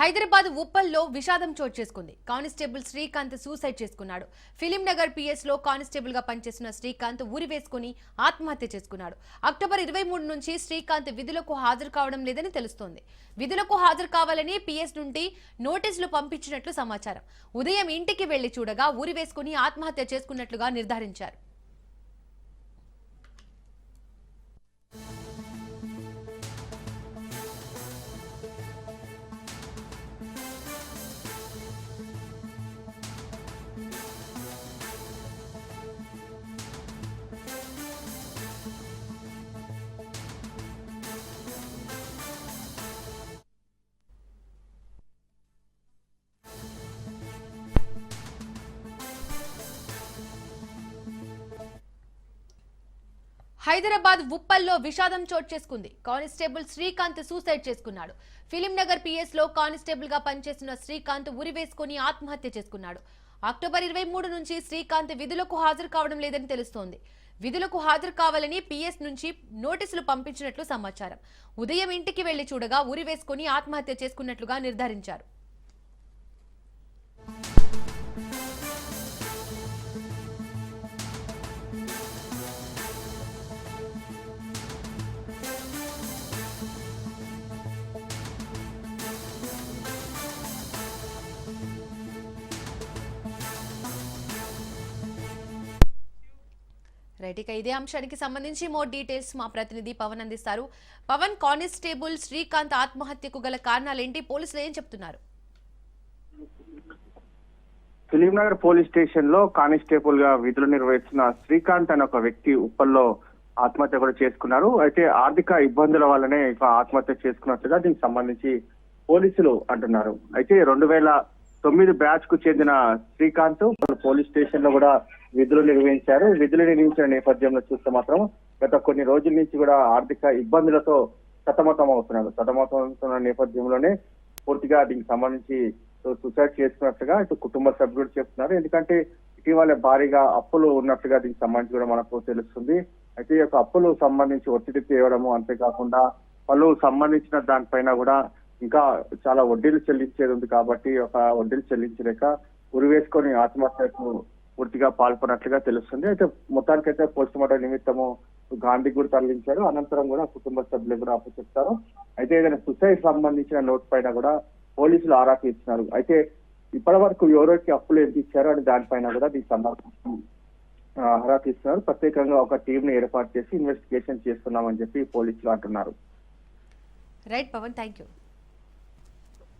హైదరాబాద్ ఉప్పల్లో విషాదం చోటు చేసుకుంది. కానిస్టేబుల్ శ్రీకాంత్ సూసైడ్ చేసుకున్నాడు. ఫిలిం నగర్ పిఎస్లో కానిస్టేబుల్గా పనిచేస్తున్న శ్రీకాంత్ ఊరి వేసుకుని ఆత్మహత్య చేసుకున్నాడు. అక్టోబర్ ఇరవై మూడు నుంచి శ్రీకాంత్ విధులకు హాజరు కావడం లేదని తెలుస్తోంది. విధులకు హాజరు కావాలని పిఎస్ నుండి నోటీసులు పంపించినట్లు సమాచారం. ఉదయం ఇంటికి వెళ్ళి చూడగా ఊరి వేసుకుని ఆత్మహత్య చేసుకున్నట్లుగా నిర్ధారించారు. హైదరాబాద్ ఉప్పల్లో విషాదం చోటు చేసుకుంది. కానిస్టేబుల్ శ్రీకాంత్ సూసైడ్ చేసుకున్నాడు. ఫిలిం నగర్ పిఎస్లో కానిస్టేబుల్గా పనిచేస్తున్న శ్రీకాంత్ ఉరివేసుకుని ఆత్మహత్య చేసుకున్నాడు. అక్టోబర్ ఇరవై మూడు నుంచి శ్రీకాంత్ విధులకు హాజరు కావడం లేదని తెలుస్తోంది. విధులకు హాజరు కావాలని పిఎస్ నుంచి నోటీసులు పంపించినట్లు సమాచారం. ఉదయం ఇంటికి వెళ్ళి చూడగా ఉరివేసుకుని ఆత్మహత్య చేసుకున్నట్లుగా నిర్ధారించారు. రైట్ ఇక ఇదే అంశానికి సంబంధించి మోర్ డీటెయిల్స్ మా ప్రతినిధి పవన్ అందిస్తారు. పవన్ కానిస్టేబుల్ శ్రీకాంత్ ఆత్మహత్యకు గల కారణాలేంటి? పోలీసులు ఏం చెప్తున్నారు? ఫిలిం నగర్ పోలీస్ స్టేషన్లో కానిస్టేబుల్గా విధులు నిర్వహిస్తున్న శ్రీకాంత్ అనే ఒక వ్యక్తి ఉప్పల్లో ఆత్మహత్య కూడా చేసుకున్నారు. అయితే ఆర్థిక ఇబ్బందుల వల్లనే ఇక ఆత్మహత్య చేసుకున్నట్లుగా దీనికి సంబంధించి పోలీసులు అంటున్నారు. అయితే రెండు వేల తొమ్మిది బ్యాచ్కు చెందిన శ్రీకాంత్ పోలీస్ స్టేషన్లో కూడా విధులు నిర్వహించారు. విధులు నిర్వహించిన నేపథ్యంలో చూస్తే మాత్రం గత కొన్ని రోజుల నుంచి కూడా ఆర్థిక ఇబ్బందులతో సతమతం అవుతున్నారు. సతమతం అవుతున్న నేపథ్యంలోనే పూర్తిగా దీనికి సంబంధించి సుసైడ్ చేసుకున్నట్టుగా ఇటు కుటుంబ సభ్యులు చెప్తున్నారు. ఎందుకంటే ఇటీవల భారీగా అప్పులు ఉన్నట్టుగా దీనికి సంబంధించి కూడా మనకు తెలుస్తుంది. అయితే ఈ యొక్క అప్పులు సంబంధించి ఒత్తిడి తేవడము అంతేకాకుండా పలు సంబంధించిన దానిపైన కూడా ఇంకా చాలా వడ్డీలు చెల్లించేది ఉంది కాబట్టి ఒక వడ్డీలు చెల్లించలేక ఉరివేసుకొని ఆత్మహత్యకు పూర్తిగా పాల్పడినట్లుగా తెలుస్తుంది. అయితే మొత్తానికైతే పోస్ట్ మార్టం నిమిత్తము గాంధీ కూడా తరలించారు. అనంతరం కూడా కుటుంబ సభ్యులు కూడా అప్పచెప్తారు అయితే ఏదైనా సుసైడ్ సంబంధించిన నోట్ పైన కూడా పోలీసులు ఆరా తీస్తున్నారు అయితే ఇప్పటి వరకు ఎవరికి అప్పులు ఎంత ఇచ్చారో అని దానిపైన కూడా దీనికి సంబంధించి ఆ, ఆరా తీస్తున్నారు ప్రత్యేకంగా ఒక టీం ని ఏర్పాటు చేసి ఇన్వెస్టిగేషన్ చేస్తున్నామని చెప్పి పోలీసులు అంటున్నారు. Right Pawan thank you